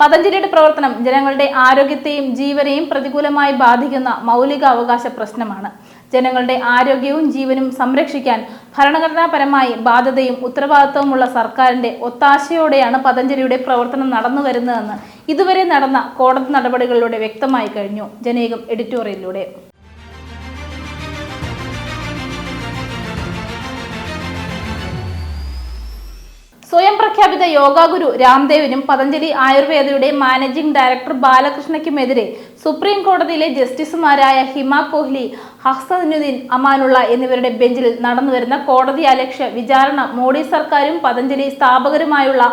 പതഞ്ജലിയുടെ പ്രവർത്തനം ജനങ്ങളുടെ ആരോഗ്യത്തെയും ജീവനെയും പ്രതികൂലമായി ബാധിക്കുന്ന മൗലിക അവകാശ പ്രശ്നമാണ്. ജനങ്ങളുടെ ആരോഗ്യവും ജീവനും സംരക്ഷിക്കാൻ ഭരണഘടനാപരമായി ബാധ്യതയും ഉത്തരവാദിത്വവുമുള്ള സർക്കാരിന്റെ ഒത്താശയോടെയാണ് പതഞ്ജലിയുടെ പ്രവർത്തനം നടന്നു വരുന്നതെന്ന് ഇതുവരെ നടന്ന കോടതി നടപടികളിലൂടെ വ്യക്തമായി കഴിഞ്ഞു. ജനേകം എഡിറ്റോറിയലിലൂടെ. പ്രഖ്യാപിത യോഗാഗുരു രാംദേവിനും പതഞ്ജലി ആയുർവേദയുടെ മാനേജിംഗ് ഡയറക്ടർ ബാലകൃഷ്ണയ്ക്കുമെതിരെ സുപ്രീം കോടതിയിലെ ജസ്റ്റിസുമാരായ ഹിമ കോഹ്ലി ഹസനുദ്ദീൻ അമാനുള്ള എന്നിവരുടെ ബെഞ്ചിൽ നടന്നുവരുന്ന കോടതി അലക്ഷ്യ വിചാരണ മോഡി സർക്കാരും പതഞ്ജലി സ്ഥാപകരുമായുള്ള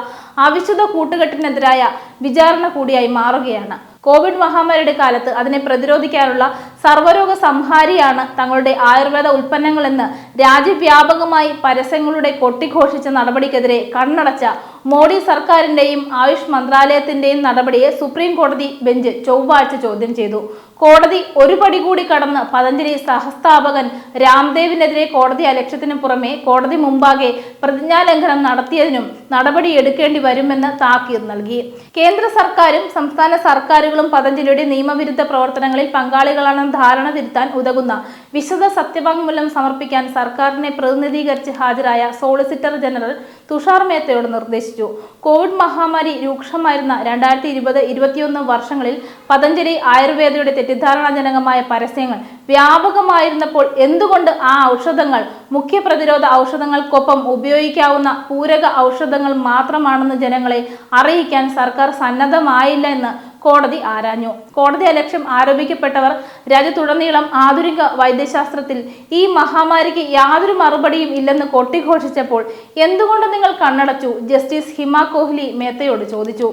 അവിശുദ്ധ കൂട്ടുകെട്ടിനെതിരായ വിചാരണ കൂടിയായി മാറുകയാണ്. കോവിഡ് മഹാമാരിയുടെ കാലത്ത് അതിനെ പ്രതിരോധിക്കാനുള്ള സർവരോഗ സംഹാരിയാണ് തങ്ങളുടെ ആയുർവേദ ഉൽപ്പന്നങ്ങളെന്ന് രാജ്യവ്യാപകമായി പരസ്യങ്ങളുടെ കൊട്ടിഘോഷിച്ച നടപടിക്കെതിരെ കണ്ണടച്ച മോഡി സർക്കാരിന്റെയും ആയുഷ് മന്ത്രാലയത്തിന്റെയും നടപടിയെ സുപ്രീം കോടതി ബെഞ്ച് ചൊവ്വാഴ്ച ചോദ്യം ചെയ്തു. കോടതി ഒരു പടി കൂടി കടന്ന് പതഞ്ജലി സഹസ്ഥാപകൻ രാംദേവിനെതിരെ കോടതി അലക്ഷ്യത്തിന് പുറമെ കോടതി മുമ്പാകെ പ്രതിജ്ഞാലംഘനം നടത്തിയതിനും നടപടി എടുക്കേണ്ടി വരുമെന്ന് താക്കീത് നൽകി. കേന്ദ്ര സർക്കാരും സംസ്ഥാന സർക്കാരുകളും പതഞ്ജലിയുടെ നിയമവിരുദ്ധ പ്രവർത്തനങ്ങളിൽ പങ്കാളികളാണെന്ന് ധാരണ തിരുത്താൻ ഉതകുന്ന വിശദ സത്യവാങ്മൂലം സമർപ്പിക്കാൻ സർക്കാരിനെ പ്രതിനിധീകരിച്ച് ഹാജരായ സോളിസിറ്റർ ജനറൽ തുഷാർ മേത്തയോട് നിർദ്ദേശിച്ചു. കോവിഡ് മഹാമാരി രൂക്ഷമായിരുന്ന രണ്ടായിരത്തി ഇരുപത് ഇരുപത്തിയൊന്ന് വർഷങ്ങളിൽ പതഞ്ജലി ആയുർവേദയുടെ തെറ്റിദ്ധാരണാജനകമായ പരസ്യങ്ങൾ വ്യാപകമായിരുന്നപ്പോൾ എന്തുകൊണ്ട് ആ ഔഷധങ്ങൾ മുഖ്യ പ്രതിരോധ ഔഷധങ്ങൾക്കൊപ്പം ഉപയോഗിക്കാവുന്ന പൂരക ഔഷധങ്ങൾ മാത്രമാണെന്ന് ജനങ്ങളെ അറിയിക്കാൻ സർക്കാർ സന്നദ്ധമായില്ല എന്ന് കോടതി ആരാഞ്ഞു. കോടതി അലക്ഷ്യം ആരോപിക്കപ്പെട്ടവർ രാജ്യത്തുടനീളം ആധുനിക വൈദ്യശാസ്ത്രത്തിൽ ഈ മഹാമാരിക്ക് യാതൊരു മറുപടിയും ഇല്ലെന്ന് കൊട്ടിഘോഷിച്ചപ്പോൾ എന്തുകൊണ്ട് നിങ്ങൾ കണ്ണടച്ചു? ജസ്റ്റിസ് ഹിമ കോഹ്ലി മേത്തയോട് ചോദിച്ചു.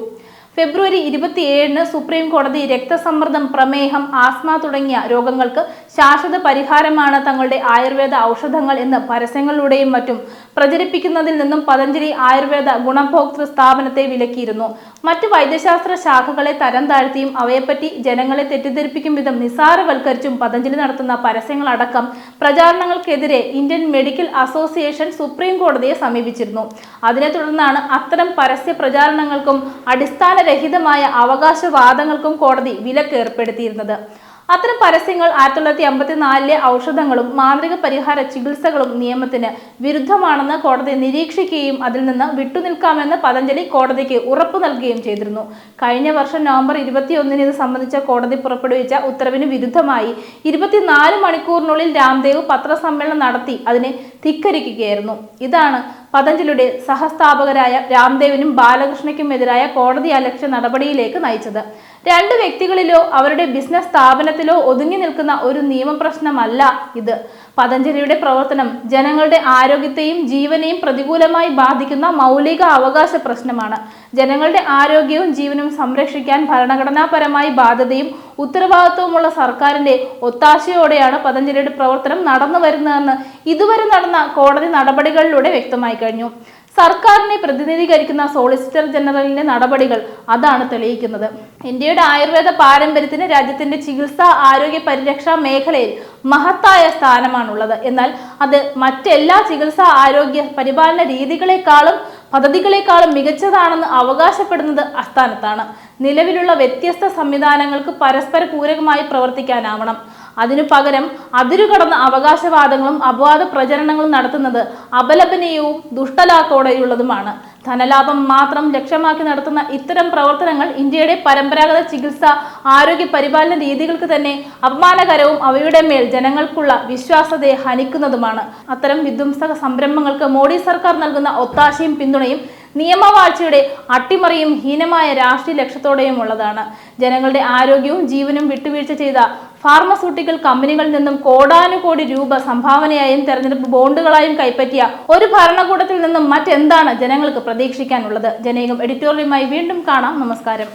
ഫെബ്രുവരി ഇരുപത്തിയേഴിന് സുപ്രീം കോടതി രക്തസമ്മർദ്ദം പ്രമേഹം ആസ്മ തുടങ്ങിയ രോഗങ്ങൾക്ക് ശാശ്വത പരിഹാരമാണ് തങ്ങളുടെ ആയുർവേദ ഔഷധങ്ങൾ എന്ന് പരസ്യങ്ങളിലൂടെയും മറ്റും പ്രചരിപ്പിക്കുന്നതിൽ നിന്നും പതഞ്ജലി ആയുർവേദ ഗുണഭോക്തൃ സ്ഥാപനത്തെ വിലക്കിയിരുന്നു. മറ്റ് വൈദ്യശാസ്ത്ര ശാഖകളെ തരം താഴ്ത്തിയും അവയെപ്പറ്റി ജനങ്ങളെ തെറ്റിദ്ധരിപ്പിക്കും വിധം നിസാരവൽക്കരിച്ചും പതഞ്ജലി നടത്തുന്ന പരസ്യങ്ങളടക്കം പ്രചാരണങ്ങൾക്കെതിരെ ഇന്ത്യൻ മെഡിക്കൽ അസോസിയേഷൻ സുപ്രീം കോടതിയെ സമീപിച്ചിരുന്നു. അതിനെ തുടർന്നാണ് അത്തരം പരസ്യ പ്രചാരണങ്ങൾക്കും അടിസ്ഥാനരഹിതമായ അവകാശവാദങ്ങൾക്കും കോടതി വിലക്ക് ഏർപ്പെടുത്തിയിരുന്നത് അത്തരം പരസ്യങ്ങൾ ആയിരത്തി തൊള്ളായിരത്തി അമ്പത്തിനാലിലെ ഔഷധങ്ങളും മാന്ത്രിക പരിഹാര ചികിത്സകളും നിയമത്തിന് വിരുദ്ധമാണെന്ന് കോടതി നിരീക്ഷിക്കുകയും അതിൽ നിന്ന് വിട്ടുനിൽക്കാമെന്ന് പതഞ്ജലി കോടതിക്ക് ഉറപ്പു നൽകുകയും ചെയ്തിരുന്നു. കഴിഞ്ഞ വർഷം നവംബർ ഇരുപത്തിയൊന്നിന് ഇത് സംബന്ധിച്ച കോടതി പുറപ്പെടുവിച്ച ഉത്തരവിന് വിരുദ്ധമായി ഇരുപത്തിനാല് മണിക്കൂറിനുള്ളിൽ രാംദേവ് പത്രസമ്മേളനം നടത്തി അതിനെ ധിക്കരിക്കുകയായിരുന്നു. ഇതാണ് പതഞ്ജലിയുടെ സഹസ്ഥാപകരായ രാംദേവിനും ബാലകൃഷ്ണയ്ക്കുമെതിരായ കോടതി അലക്ഷ്യ നടപടിയിലേക്ക് നയിച്ചത്. രണ്ട് വ്യക്തികളിലോ അവരുടെ ബിസിനസ് സ്ഥാപനത്തിലോ ഒതുങ്ങി നിൽക്കുന്ന ഒരു നിയമപ്രശ്നമല്ല ഇത്. പതഞ്ജലിയുടെ പ്രവർത്തനം ജനങ്ങളുടെ ആരോഗ്യത്തെയും ജീവനെയും പ്രതികൂലമായി ബാധിക്കുന്ന മൗലിക അവകാശ പ്രശ്നമാണ്. ജനങ്ങളുടെ ആരോഗ്യവും ജീവനും സംരക്ഷിക്കാൻ ഭരണഘടനാപരമായി ബാധ്യതയും ഉത്തരവാദിത്വമുള്ള സർക്കാരിന്റെ ഒത്താശയോടെയാണ് പതഞ്ജലിയുടെ പ്രവർത്തനം നടന്നു വരുന്നതെന്ന് ഇതുവരെ നടന്ന കോടതി നടപടികളിലൂടെ വ്യക്തമായി കഴിഞ്ഞു. സർക്കാരിനെ പ്രതിനിധീകരിക്കുന്ന സോളിസിറ്റർ ജനറലിന്റെ നടപടികൾ അതാണ് തെളിയിക്കുന്നത്. ഇന്ത്യയുടെ ആയുർവേദ പാരമ്പര്യത്തിന് രാജ്യത്തിന്റെ ചികിത്സാ ആരോഗ്യ പരിരക്ഷാ മേഖലയിൽ മഹത്തായ സ്ഥാനമാണുള്ളത്. എന്നാൽ അത് മറ്റെല്ലാ ചികിത്സാ ആരോഗ്യ പരിപാലന രീതികളെക്കാളും പദ്ധതികളെക്കാളും മികച്ചതാണെന്ന് അവകാശപ്പെടുന്നത് അസ്ഥാനത്താണ് നിലവിലുള്ള വ്യത്യസ്ത സംവിധാനങ്ങൾക്ക് പരസ്പര പൂരകമായി പ്രവർത്തിക്കാനാവണം. അതിനു പകരം അതിരുകടന്ന അവകാശവാദങ്ങളും അപവാദ പ്രചരണങ്ങളും നടത്തുന്നത് അപലപനീയവും ദുഷ്ടലാത്തോടെയുള്ളതുമാണ്. ധനലാഭം മാത്രം ലക്ഷ്യമാക്കി നടത്തുന്ന ഇത്തരം പ്രവർത്തനങ്ങൾ ഇന്ത്യയുടെ പരമ്പരാഗത ചികിത്സ ആരോഗ്യ പരിപാലന രീതികൾക്ക് തന്നെ അപമാനകരവും അവയുടെ മേൽ ജനങ്ങൾക്കുള്ള വിശ്വാസതയെ ഹനിക്കുന്നതുമാണ്. അത്തരം വിധ്വംസക സംരംഭങ്ങൾക്ക് മോഡി സർക്കാർ നൽകുന്ന ഒത്താശയും പിന്തുണയും നിയമവാഴ്ചയുടെ അട്ടിമറിയും ഹീനമായ രാഷ്ട്രീയ ലക്ഷ്യത്തോടെയും ഉള്ളതാണ് ജനങ്ങളുടെ ആരോഗ്യവും ജീവനും വിട്ടുവീഴ്ച ചെയ്ത ഫാർമസ്യൂട്ടിക്കൽ കമ്പനികളിൽ നിന്നും കോടാനുകോടി രൂപ സംഭാവനയായും തെരഞ്ഞെടുപ്പ് ബോണ്ടുകളായും കൈപ്പറ്റിയ ഒരു ഭരണകൂടത്തിൽ നിന്നും മറ്റെന്താണ് ജനങ്ങൾക്ക് പ്രതീക്ഷിക്കാനുള്ളത്? ജനേകം എഡിറ്റോറിയലുമായി വീണ്ടും കാണാം. നമസ്കാരം.